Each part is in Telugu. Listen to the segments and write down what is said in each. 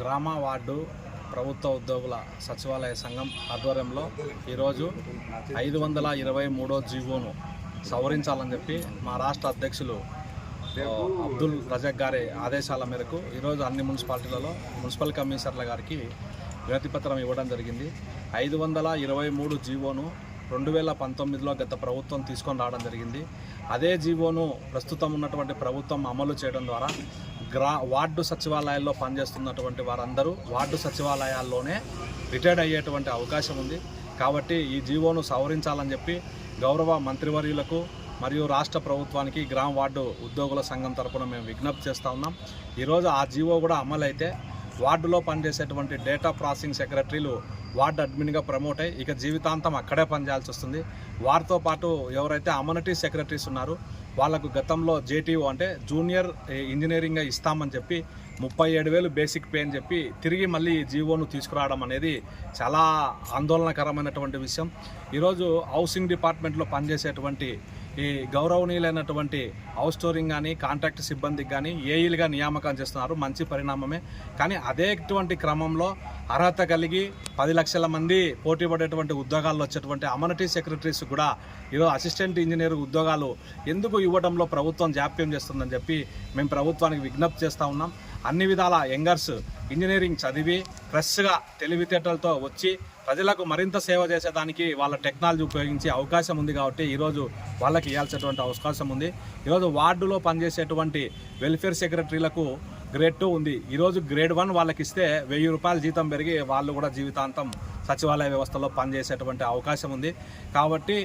గ్రామ వార్డు ప్రభుత్వ ఉద్యోగుల సచివాలయ సంఘం ఆధ్వర్యంలో ఈరోజు ఐదు వందల ఇరవై మూడో జీవోను సవరించాలని చెప్పి మా రాష్ట్ర అధ్యక్షులు అబ్దుల్ రజక్ గారి ఆదేశాల మేరకు ఈరోజు అన్ని మున్సిపాలిటీలలో మున్సిపల్ కమిషనర్ల గారికి వినతిపత్రం ఇవ్వడం జరిగింది. ఐదు వందల ఇరవై మూడు జీవోను రెండు వేల పంతొమ్మిదిలో గత ప్రభుత్వం తీసుకొని రావడం జరిగింది. అదే జీవోను ప్రస్తుతం ఉన్నటువంటి ప్రభుత్వం అమలు చేయడం ద్వారా గ్రా వార్డు సచివాలయాల్లో పనిచేస్తున్నటువంటి వారందరూ వార్డు సచివాలయాల్లోనే రిటైర్డ్ అయ్యేటువంటి అవకాశం ఉంది. కాబట్టి ఈ జీవోను సవరించాలని చెప్పి గౌరవ మంత్రివర్యులకు మరియు రాష్ట్ర ప్రభుత్వానికి గ్రామ వార్డు ఉద్యోగుల సంఘం తరపున మేము విజ్ఞప్తి చేస్తూ ఉన్నాం. ఈరోజు ఆ జీవో కూడా అమలైతే వార్డులో పనిచేసేటువంటి డేటా ప్రాసెసింగ్ సెక్రటరీలు వార్డ్ అడ్మిన్గా ప్రమోట్ అయ్యి ఇక జీవితాంతం అక్కడే పనిచేయాల్సి వస్తుంది. వారితో పాటు ఎవరైతే అమనిటీ సెక్రటరీస్ ఉన్నారో వాళ్ళకు గతంలో జేటీఓ అంటే జూనియర్ ఇంజనీరింగ్గా ఇస్తామని చెప్పి ముప్పై ఏడు వేలు బేసిక్ పే అని చెప్పి తిరిగి మళ్ళీ జీవోను తీసుకురావడం అనేది చాలా ఆందోళనకరమైనటువంటి విషయం. ఈరోజు హౌసింగ్ డిపార్ట్మెంట్లో పనిచేసేటువంటి ఈ గౌరవనీయులైనటువంటి హౌస్ స్టోరింగ్ కానీ కాంట్రాక్ట్ సిబ్బందికి కానీ ఏఈలుగా నియామకం చేస్తున్నారు. మంచి పరిణామమే. కానీ అదేటువంటి క్రమంలో అర్హత కలిగి పది లక్షల మంది పోటీ పడేటువంటి ఉద్యోగాల్లో వచ్చేటువంటి అమనటీ సెక్రటరీస్ కూడా ఈరోజు అసిస్టెంట్ ఇంజనీర్ ఉద్యోగాలు ఎందుకు ఇవ్వడంలో ప్రభుత్వం జాప్యం చేస్తుందని చెప్పి మేము ప్రభుత్వానికి విజ్ఞప్తి చేస్తూ ఉన్నాం. అన్ని విధాల యంగర్స్ ఇంజనీరింగ్ చదివి ఫ్రెష్గా తెలివితేటలతో వచ్చి ప్రజలకు మరింత సేవ చేసేదానికి వాళ్ళ టెక్నాలజీ ఉపయోగించే అవకాశం ఉంది కాబట్టి ఈరోజు వాళ్ళకి ఇవ్వాల్సినటువంటి అవకాశం ఉంది. ఈరోజు వార్డులో పనిచేసేటువంటి వెల్ఫేర్ సెక్రటరీలకు గ్రేడ్ టూ ఉంది. ఈరోజు గ్రేడ్ వన్ వాళ్ళకి ఇస్తే వెయ్యి రూపాయల జీతం పెరిగి వాళ్ళు కూడా జీవితాంతం సచివాలయ వ్యవస్థలో పనిచేసేటువంటి అవకాశం ఉంది. కాబట్టి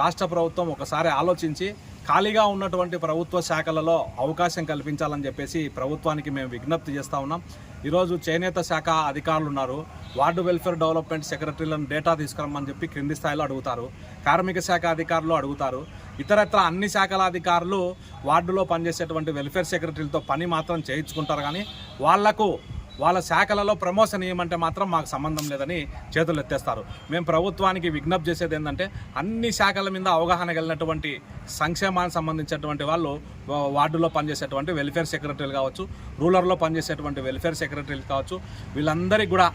రాష్ట్ర ప్రభుత్వం ఒకసారి ఆలోచించి ఖాళీగా ఉన్నటువంటి ప్రభుత్వ శాఖలలో అవకాశం కల్పించాలని చెప్పేసి ప్రభుత్వానికి మేము విజ్ఞప్తి చేస్తూ ఉన్నాం. ఈరోజు చేనేత శాఖ అధికారులు ఉన్నారు. వార్డు వెల్ఫేర్ డెవలప్మెంట్ సెక్రటరీలను డేటా తీసుకురమ్మని చెప్పి క్రింది స్థాయిలో అడుగుతారు. కార్మిక శాఖ అధికారులు అడుగుతారు. ఇతరత్ర అన్ని శాఖల అధికారులు వార్డులో పనిచేసేటువంటి వెల్ఫేర్ సెక్రటరీలతో పని మాత్రం చేయించుకుంటారు. కానీ వాళ్ళకు వాళ్ళ శాఖలలో ప్రమోషన్ ఇవ్వమంటే మాత్రం మాకు సంబంధం లేదని చేతులు ఎత్తేస్తారు. మేము ప్రభుత్వానికి విజ్ఞప్తి చేసేది ఏంటంటే అన్ని శాఖల మీద అవగాహన కలిగినటువంటి సంక్షేమానికి సంబంధించినటువంటి వాళ్ళు వార్డులో పనిచేసేటువంటి వెల్ఫేర్ సెక్రటరీలు కావచ్చు రూరల్లో పనిచేసేటువంటి వెల్ఫేర్ సెక్రటరీలు కావచ్చు వీళ్ళందరికీ కూడా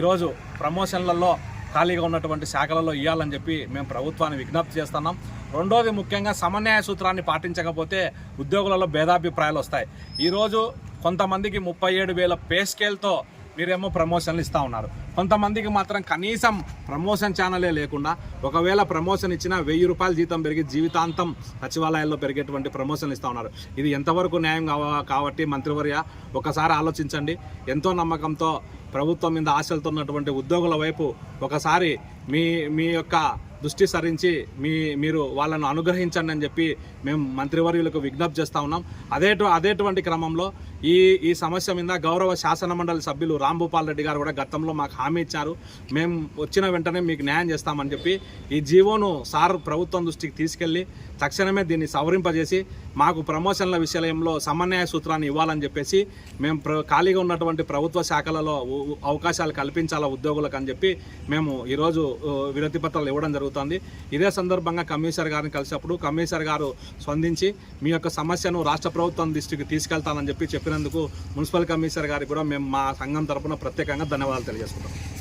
ఈరోజు ప్రమోషన్లలో ఖాళీగా ఉన్నటువంటి శాఖలలో ఇవ్వాలని చెప్పి మేము ప్రభుత్వాన్ని విజ్ఞప్తి చేస్తున్నాం. రెండోది ముఖ్యంగా సమన్యాయ సూత్రాన్ని పాటించకపోతే ఉద్యోగులలో భేదాభిప్రాయాలు వస్తాయి. ఈరోజు కొంతమందికి ముప్పై ఏడు వేల పే స్కేల్తో మీరేమో ప్రమోషన్లు ఇస్తూ ఉన్నారు. కొంతమందికి మాత్రం కనీసం ప్రమోషన్ ఛానలే లేకుండా ఒకవేళ ప్రమోషన్ ఇచ్చినా వెయ్యి రూపాయలు జీతం పెరిగి జీవితాంతం సచివాలయాల్లో పెరిగేటువంటి ప్రమోషన్లు ఇస్తూ ఉన్నారు. ఇది ఎంతవరకు న్యాయం కావ కాబట్టి మంత్రివర్య ఒకసారి ఆలోచించండి. ఎంతో నమ్మకంతో ప్రభుత్వం మీద ఆశలతో ఉన్నటువంటి ఉద్యోగుల వైపు ఒకసారి మీ మీ యొక్క దృష్టి సరించి మీ మీరు వాళ్ళను అనుగ్రహించండి అని చెప్పి మేము మంత్రివర్యులకు విజ్ఞప్తి చేస్తూ ఉన్నాం. అదే అదేటువంటి క్రమంలో ఈ ఈ సమస్య మీద గౌరవ శాసన మండలి సభ్యులు రాంభూపాల్ రెడ్డి గారు కూడా గతంలో మాకు హామీ ఇచ్చారు. మేము వచ్చిన వెంటనే మీకు న్యాయం చేస్తామని చెప్పి ఈ జీవోను సార్ ప్రభుత్వం దృష్టికి తీసుకెళ్ళి తక్షణమే దీన్ని సవరింపజేసి మాకు ప్రమోషన్ల విషయంలో సమన్వయ సూత్రాన్ని ఇవ్వాలని చెప్పేసి మేము ప్ర ఖాళీగా ఉన్నటువంటి ప్రభుత్వ శాఖలలో అవకాశాలు కల్పించాలా ఉద్యోగులకు అని చెప్పి మేము ఈరోజు విరతి వినతి పత్రాలు ఇవ్వడం జరుగుతుంది. ఇదే సందర్భంగా కమిషనర్ గారిని కలిసినప్పుడు కమిషనర్ గారు స్పందించి మీ యొక్క సమస్యను రాష్ట్ర ప్రభుత్వం దృష్టికి తీసుకెళ్తానని చెప్పి చెప్పినందుకు మున్సిపల్ కమిషనర్ గారికి కూడా మేము మా సంఘం తరపున ప్రత్యేకంగా ధన్యవాదాలు తెలియజేసుకుంటాం